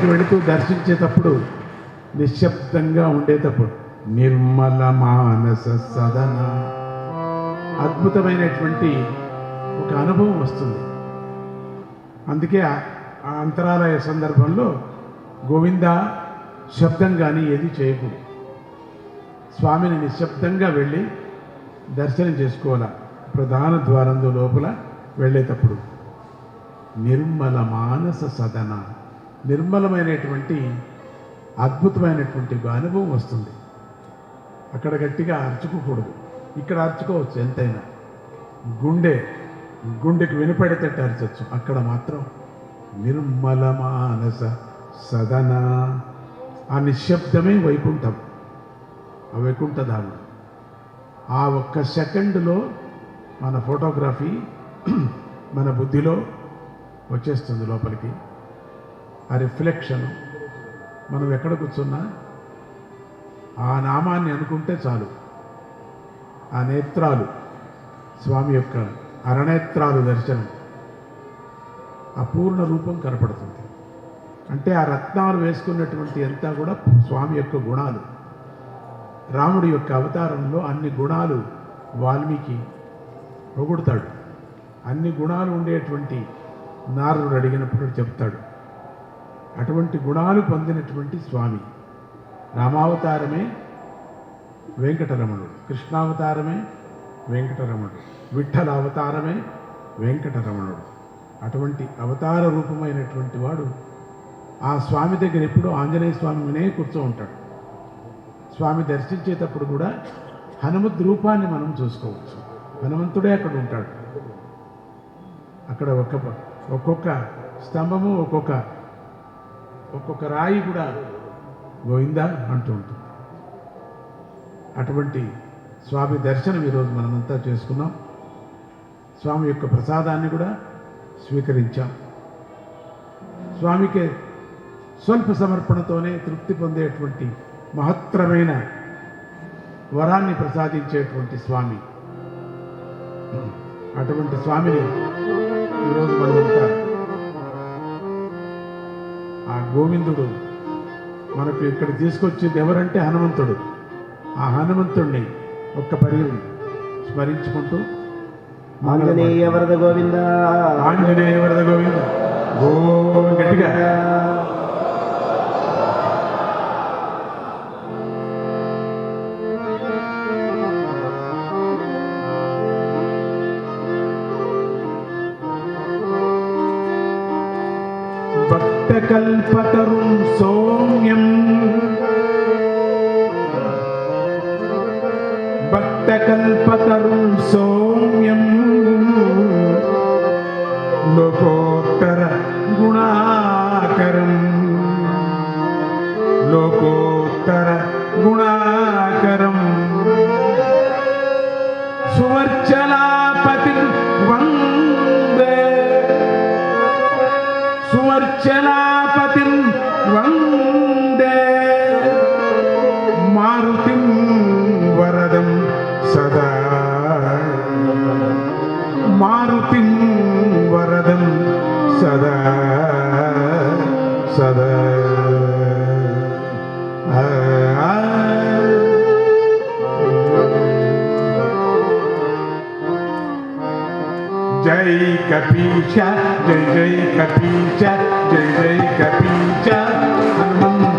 లోపలికి వెళుతూ దర్శించేటప్పుడు నిశ్శబ్దంగా ఉండేటప్పుడు నిర్మల మానస సదన అద్భుతమైనటువంటి ఒక అనుభవం వస్తుంది. అందుకే ఆ- అంతరాలయ సందర్భంలో గోవింద శబ్దం కానీ ఏది చేయకూడదు. స్వామిని నిశ్శబ్దంగా వెళ్ళి దర్శనం చేసుకోవాలి. ప్రధాన ద్వారంలో లోపల వెళ్ళేటప్పుడు నిర్మల మానస సదన నిర్మలమైనటువంటి అద్భుతమైనటువంటి అనుభవం వస్తుంది. అక్కడ గట్టిగా అర్చుకోకూడదు. ఇక్కడ అర్చుకోవచ్చు ఎంతైనా. గుండె గుండెకి వినపడేటట్టు అరచచ్చు. అక్కడ మాత్రం నిర్మల మానస సదన ఆ నిశ్శబ్దమే వైకుంఠం. ఆ వైకుంఠధామం ఆ ఒక్క సెకండ్లో మన ఫోటోగ్రఫీ మన బుద్ధిలో వచ్చేస్తుంది లోపలికి. ఆ రిఫ్లెక్షన్ మనం ఎక్కడ కూర్చున్నా ఆ నామాన్ని అనుకుంటే చాలు. ఆ నేత్రాలు స్వామి యొక్క అరణేత్రాలు దర్శనం. ఆ పూర్ణ రూపం కనపడుతుంది. అంటే ఆ రత్నాలు వేసుకున్నటువంటి అంతా కూడా స్వామి యొక్క గుణాలు. రాముడి యొక్క అవతారంలో అన్ని గుణాలు వాల్మీకి పొగుడుతాడు. అన్ని గుణాలు ఉండేటువంటి నారదుడు అడిగినప్పుడు చెప్తాడు. అటువంటి గుణాలు పొందినటువంటి స్వామి. రామావతారమే వెంకటరమణుడు. కృష్ణావతారమే వెంకటరమణుడు. విఠల అవతారమే వెంకటరమణుడు. అటువంటి అవతార రూపమైనటువంటి వాడు ఆ స్వామి దగ్గర ఎప్పుడూ ఆంజనేయ స్వామి వినే కూర్చో ఉంటాడు. స్వామి దర్శించేటప్పుడు కూడా హనుమద్ రూపాన్ని మనం చూసుకోవచ్చు. హనుమంతుడే అక్కడ ఉంటాడు. అక్కడ ఒక్క ఒక్కొక్క స్తంభము ఒక్కొక్క ఒక్కొక్క రాయి కూడా గోవిందా అంటూ ఉంటుంది. అటువంటి స్వామి దర్శనం ఈరోజు మనమంతా చేసుకున్నాం. స్వామి యొక్క ప్రసాదాన్ని కూడా స్వీకరించాం. స్వామికి స్వల్ప సమర్పణతోనే తృప్తి పొందేటువంటి మహత్తరమైన వరాన్ని ప్రసాదించేటువంటి స్వామి. అటువంటి స్వామిని ఈరోజు మనమంతా గోవిందుడు మనకు ఇక్కడ తీసుకొచ్చింది ఎవరంటే హనుమంతుడు. ఆ హనుమంతుడిని ఒక్క పరి స్మరించుకుంటూ ఆంజనేయ వరద గోవింద. ఆంజనేయ వరద గోవింద. గో గట్టిగా. കൽപ്പതറും സോമ്യം. Chapati. జై కపీశ జై జై కపీశ జై జై కపీశ హనుమంత